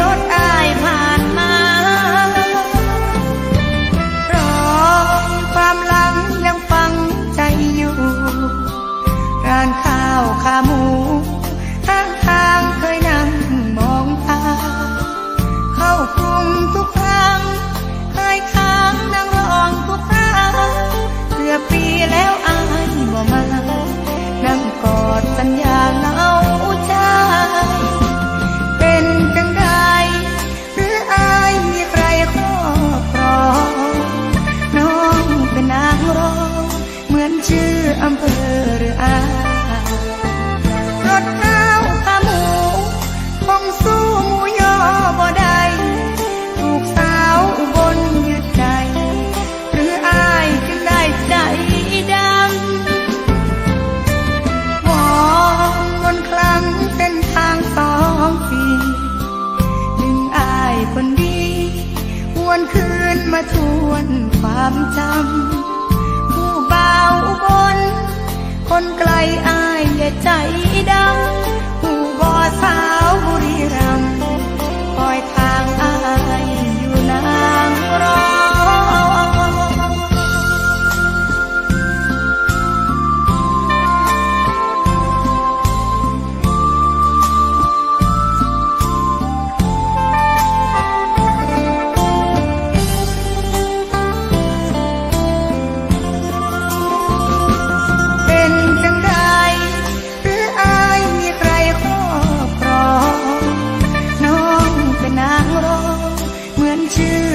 รถอายผ่านมาร้องความหลังยังฟังใจอยู่ ร้านข้าวขาหมู วนคืนมาทวนความจำผู้เบา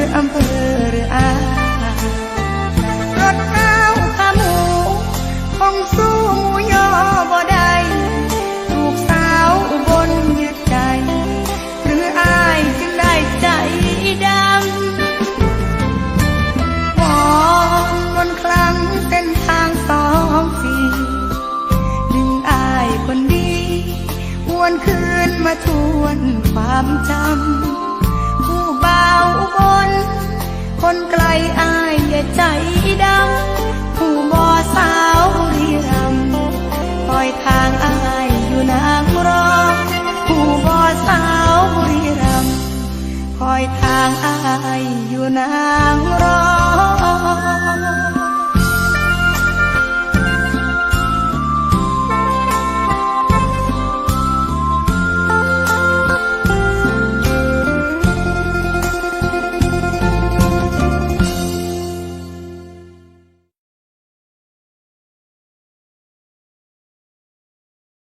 ออำเภอหรืออารถข้าวขาหมูคงสู้หมูยอบ่ได้ถูกสาวอุบลยึดใจ หรืออายจึงได้ใจดำวอนมนครั้งเส้นทางสองสีดึงอายคนดีหวนคืนมาทวนความจำาวอุบล คนไกลอายอย่าใจดำ ผู้บ่อสาวบุรีรัมคอยทางอายอยู่นางรองผู้บ่อสาวบุรีรัมคอยทางอายอยู่นางรอ